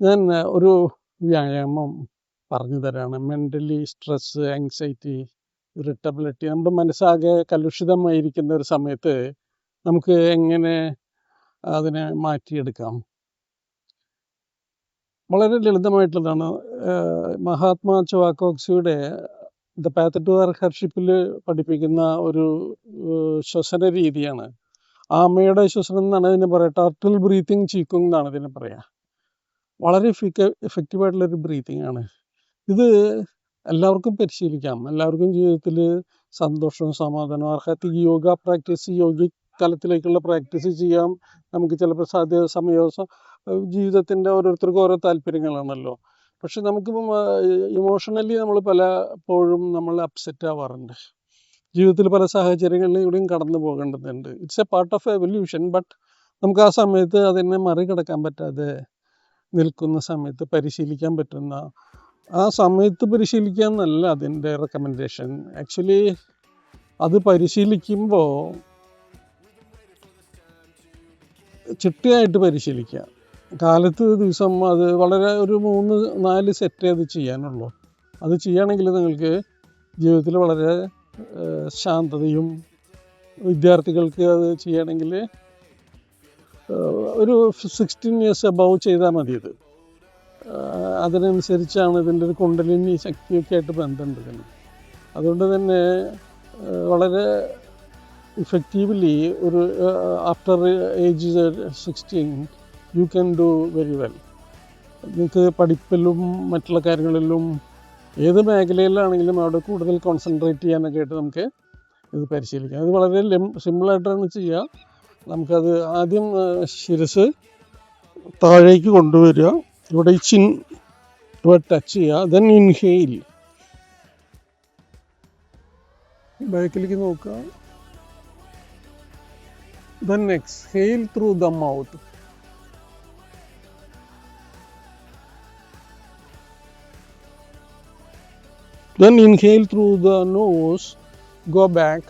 ഞാൻ ഒരു വ്യായാമം പറഞ്ഞു തരാണ്. മെന്റലി സ്ട്രെസ് ആങ്സൈറ്റി ഇറിറ്റബിലിറ്റി നമ്മുടെ മനസ്സാകെ കലുഷിതമായിരിക്കുന്ന ഒരു സമയത്ത് നമുക്ക് എങ്ങനെ അതിനെ മാറ്റിയെടുക്കാം? വളരെ ലളിതമായിട്ടുള്ളതാണ്. മഹാത്മാ ചുവാക്കോക്സിയുടെ ദ പാത്ത് ടു പഠിപ്പിക്കുന്ന ഒരു ശ്വസന രീതിയാണ്. ആമയുടെ ശ്വസനം എന്നാണ് ഇതിനെ പറയുക ടർട്ടിൽ ബ്രീത്തിങ് ചീക്കും എന്നാണ് ഇതിനെ പറയുക വളരെ എഫക്റ്റീവ് ആയിട്ടുള്ള ഒരു ബ്രീത്തിങ് ആണ്. ഇത് എല്ലാവർക്കും പരിശീലിക്കാം. എല്ലാവർക്കും ജീവിതത്തിൽ സന്തോഷവും സമാധാനവും അർഹത്തി യോഗ പ്രാക്ടീസ് യോഗ തലത്തിലേക്കുള്ള പ്രാക്ടീസ് ചെയ്യാം. നമുക്ക് ചിലപ്പോൾ സാധ്യ സമയോ സ- ജീവിതത്തിന്റെ ഓരോരുത്തർക്കും ഓരോ താല്പര്യങ്ങളാണല്ലോ. പക്ഷെ നമുക്കിപ്പം ഇമോഷണലി നമ്മൾ പലപ്പോഴും നമ്മൾ അപ്സെറ്റ് ആവാറുണ്ട്. ജീവിതത്തിൽ പല സാഹചര്യങ്ങളിലൂടെയും കടന്നു പോകേണ്ടതുണ്ട്. It's a part of evolution but നമുക്ക് ആ സമയത്ത് അതിനെ മറികടക്കാൻ പറ്റാതെ നിൽക്കുന്ന സമയത്ത് പരിശീലിക്കാൻ പറ്റുന്ന ആ സമയത്ത് പരിശീലിക്കുക എന്നല്ല അതിന്റെ റെക്കമെൻഡേഷൻ ആക്ച്വലി അത് പരിശീലിക്കുമ്പോൾ ചിട്ടയായിട്ട് പരിശീലിക്കുക. കാലത്ത് ദിവസം അത് വളരെ ഒരു മൂന്ന് നാല് സെറ്റേ അത് ചെയ്യാനുള്ളൂ. അത് ചെയ്യുകയാണെങ്കിൽ നിങ്ങൾക്ക് ജീവിതത്തിൽ വളരെ ശാന്തതയും വിദ്യാർത്ഥികൾക്ക് അത് ചെയ്യണമെങ്കിൽ ഒരു സിക്സ്റ്റീൻ ഇയേഴ്സ് അബവ് ചെയ്താൽ മതി ഇത് അതിനനുസരിച്ചാണ് ഇതിന്റെ ഒരു കുണ്ടലിനി ശക്തിയൊക്കെ ആയിട്ട് ബന്ധമുണ്ട് അതുകൊണ്ട് തന്നെ വളരെ ഇഫക്റ്റീവ്ലി ഒരു after age sixteen you can do very well നിങ്ങൾക്ക് പഠിപ്പിലും മറ്റുള്ള കാര്യങ്ങളിലും ഏത് മേഖലയിലാണെങ്കിലും അവിടെ കൂടുതൽ കോൺസെൻട്രേറ്റ് ചെയ്യാനൊക്കെ ആയിട്ട് നമുക്ക് ഇത് പരിശീലിക്കാം. ഇത് വളരെ സിമ്പിളായിട്ടാണ് ചെയ്യുക നമുക്കത് ആദ്യം ശിരസ് താഴേക്ക് കൊണ്ടുവരിക. ഇവിടെ ഈ ചിൻ ഇവിടെ ടച്ച് ചെയ്യുക. ദെൻ ഇൻഹെയിൽ ബാക്കിലേക്ക് നോക്കുക. Then exhale through the mouth Then inhale through the nose, go back.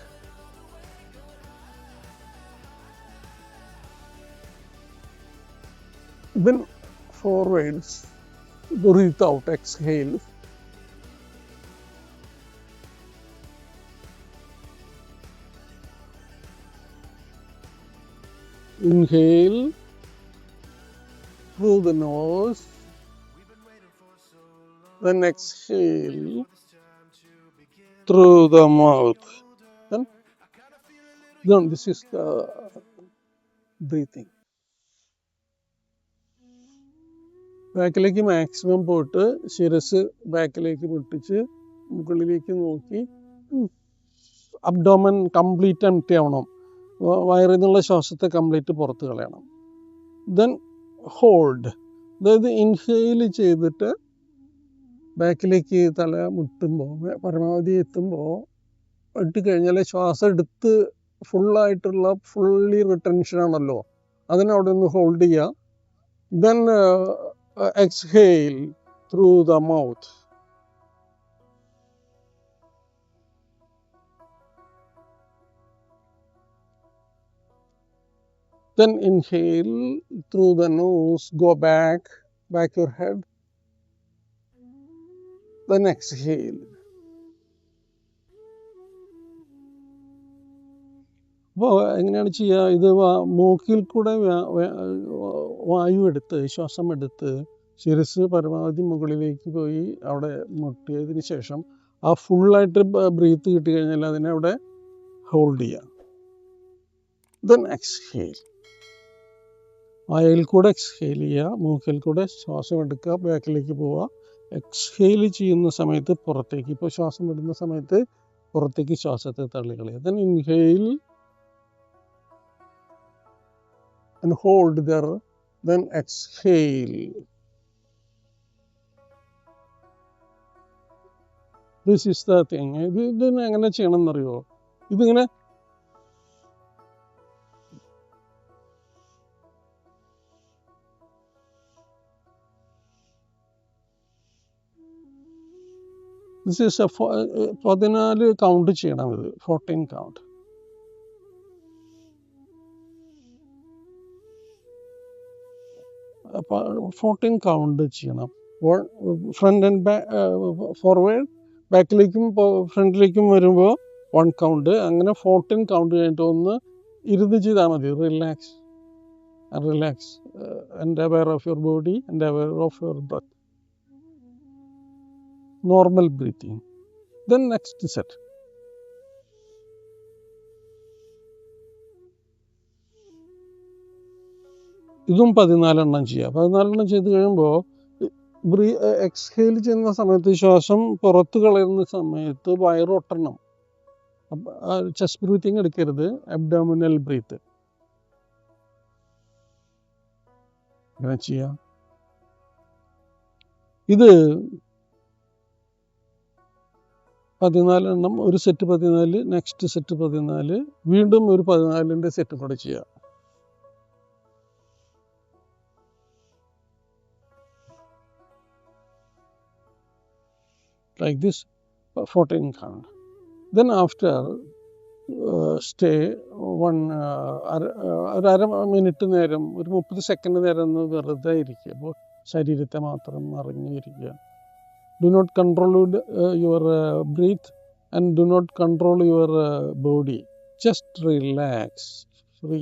Then forwards, breathe out, exhale. Inhale through the nose, then exhale through the mouth. Then, then this is the breathing. ബാക്കിലേക്ക് maximum പോയിട്ട് ശിരസ് ബാക്കിലേക്ക് പൊട്ടിച്ച് മുകളിലേക്ക് നോക്കി. Abdomen complete എംറ്റി ആവണം. വയറിൽ നിന്നുള്ള ശ്വാസത്തെ കംപ്ലീറ്റ് പുറത്ത് കളയണം. ദെൻ ഹോൾഡ് അതായത് ഇൻഹെയിൽ ചെയ്തിട്ട് ബാക്കിലേക്ക് തല മുട്ടുമ്പോൾ പരമാവധി എത്തുമ്പോൾ കഴിഞ്ഞാൽ ശ്വാസം എടുത്ത് ഫുള്ളായിട്ടുള്ള ഫുള്ളി റിട്ടൻഷൻ ആണല്ലോ. അതിനവിടെ ഒന്ന് ഹോൾഡ് ചെയ്യുക then exhale through the mouth Then inhale through the nose, go back, back your head. Then exhale. അപ്പോൾ എങ്ങനെയാണ് ചെയ്യുക ഇത് മൂക്കിൽ കൂടെ വായു എടുത്ത് ശ്വാസം എടുത്ത് ശിരസ് പരമാവധി മുകളിലേക്ക് പോയി അവിടെ മുട്ടിയതിന് ശേഷം ആ ഫുള്ളായിട്ട് ബ്രീത്ത് കിട്ടി കഴിഞ്ഞാൽ അതിനെ അവിടെ ഹോൾഡ് ചെയ്യുക ദെൻ എക്സ്ഹെയിൽ വായയിൽ കൂടെ എക്സ്ഹെയിൽ ചെയ്യുക മൂക്കിൽ കൂടെ ശ്വാസം എടുക്കുക ബാക്കിലേക്ക് പോവുക. എക്സ്ഹെയിൽ ചെയ്യുന്ന സമയത്ത് പുറത്തേക്ക് ഇപ്പോൾ ശ്വാസം വിടുന്ന സമയത്ത് പുറത്തേക്ക് ശ്വാസത്തെ തള്ളിക്കളയുക. Then inhale hold there then exhale. This is the thing. ഇത് ഇതിന് എങ്ങനെ ചെയ്യണം എന്നറിയോ ഇതിങ്ങനെ ദിസ് പതിനാല് കൗണ്ട് ചെയ്യണം ഇത്. ഫോർട്ടീൻ കൗണ്ട് ഫോർട്ടീൻ കൗണ്ട് ചെയ്യണം. ഫ്രണ്ട് ആൻഡ് ബാക്ക് ഫോർവേഡ് ബാക്കിലേക്കും ഫ്രണ്ടിലേക്കും വരുമ്പോൾ വൺ കൗണ്ട് അങ്ങനെ ഫോർട്ടീൻ കൗണ്ട് കഴിഞ്ഞിട്ട് ഒന്ന് ഇരുന്ന് ചെയ്താൽ മതി. റിലാക്സ് റിലാക്സ് എന്റെ അവയർ ഓഫ് യുവർ ബോഡി എന്റെ aware of your breath normal breathing then next set ഇതും പതിനാലെണ്ണം ചെയ്യുക പതിനാലെണ്ണം ചെയ്ത് കഴിയുമ്പോൾ ബ്രീ എക്സ്ഹെയിൽ ചെയ്യുന്ന സമയത്ത് ശ്വാസം പുറത്ത് കളയുന്ന സമയത്ത് വയറൊട്ടണം ചെസ്റ്റ് ബ്രീത്തിങ് എടുക്കരുത്. അബ്ഡോമിനൽ ബ്രീത്ത് അങ്ങനെ ചെയ്യാം. ഇത് പതിനാലെണ്ണം ഒരു സെറ്റ് പതിനാല് നെക്സ്റ്റ് സെറ്റ് പതിനാല് വീണ്ടും ഒരു പതിനാലിന്റെ സെറ്റ് കൂടെ ചെയ്യാം. Like fourteen 14 count. One uh, അര- uh, ഒരു അര മിനിറ്റ് നേരം ഒരു മുപ്പത് സെക്കൻഡ് നേരം ഒന്ന് വെറുതെ ഇരിക്കുക. അപ്പോൾ ശരീരത്തെ മാത്രം അറിഞ്ഞിരിക്കുക do not control your breath and do not control your body just relax free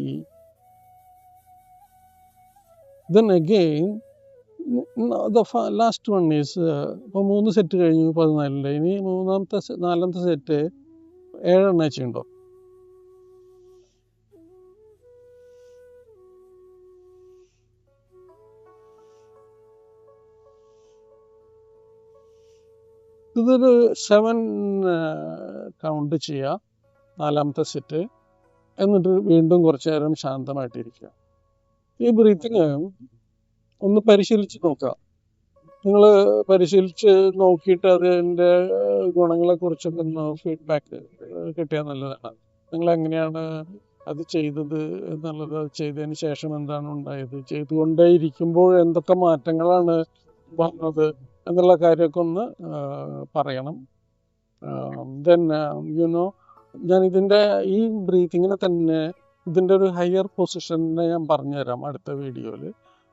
then again the last one is ഇപ്പോൾ മൂന്ന് സെറ്റ് കഴിഞ്ഞു പതിനാലിന്റെ ഇനി മൂന്നാമത്തെ നാലാമത്തെ സെറ്റ് ഏഴെണ്ണ ചെയ്യുണ്ടോ ഇതൊരു സെവൻ കൗണ്ട് ചെയ്യുക നാലാമത്തെ സെറ്റ് എന്നിട്ട് വീണ്ടും കുറച്ച് നേരം ശാന്തമായിട്ടിരിക്കുക. ഈ ബ്രീത്തിങ് ഒന്ന് പരിശീലിച്ച് നോക്കുക. നിങ്ങൾ പരിശീലിച്ച് നോക്കിയിട്ട് അതിന്റെ ഗുണങ്ങളെ കുറിച്ചൊക്കെ ഒന്ന് ഫീഡ്ബാക്ക് കിട്ടിയാൽ നല്ലതാണ്. നിങ്ങൾ എങ്ങനെയാണ് അത് ചെയ്തത് എന്നുള്ളത് അത് ചെയ്തതിന് ശേഷം എന്താണ് ഉണ്ടായത്? ചെയ്തുകൊണ്ടേ ഇരിക്കുമ്പോൾ എന്തൊക്കെ മാറ്റങ്ങളാണ് വന്നത്? എന്നുള്ള കാര്യമൊക്കെ ഒന്ന് പറയണം. ദെൻ യുനോ ഞാൻ ഇതിന്റെ ഈ ബ്രീത്തിങ്ങിനെ തന്നെ ഇതിന്റെ ഒരു ഹയർ പൊസിഷനെ ഞാൻ പറഞ്ഞുതരാം അടുത്ത വീഡിയോയിൽ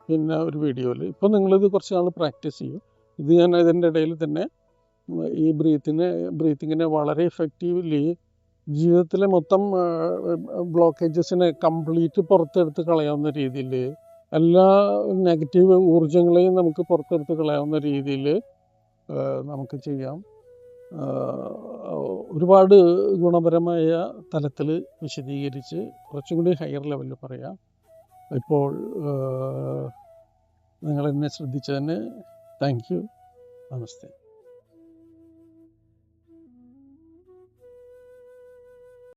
പിന്നെ ഒരു വീഡിയോയിൽ ഇപ്പം നിങ്ങളിത് കുറച്ച് നാൾ പ്രാക്ടീസ് ചെയ്യും. ഇത് ഞാൻ ഇതിന്റെ ഇടയിൽ തന്നെ ഈ ബ്രീത്തിനെ ബ്രീത്തിങ്ങിനെ വളരെ എഫക്റ്റീവ്ലി ജീവിതത്തിലെ മൊത്തം ബ്ലോക്കേജസിനെ കംപ്ലീറ്റ് പുറത്തെടുത്ത് കളയാവുന്ന രീതിയിൽ എല്ലാ നെഗറ്റീവ് ഊർജങ്ങളെയും നമുക്ക് പുറത്തെടുത്ത് കളയാവുന്ന രീതിയിൽ നമുക്ക് ചെയ്യാം. ഒരുപാട് ഗുണപരമായ തലത്തിൽ വിശദീകരിച്ച് കുറച്ചും കൂടി ഹയർ ലെവലിൽ പറയാം. ഇപ്പോൾ നിങ്ങൾ എന്നെ ശ്രദ്ധിച്ചതിന് താങ്ക് യു നമസ്തേ.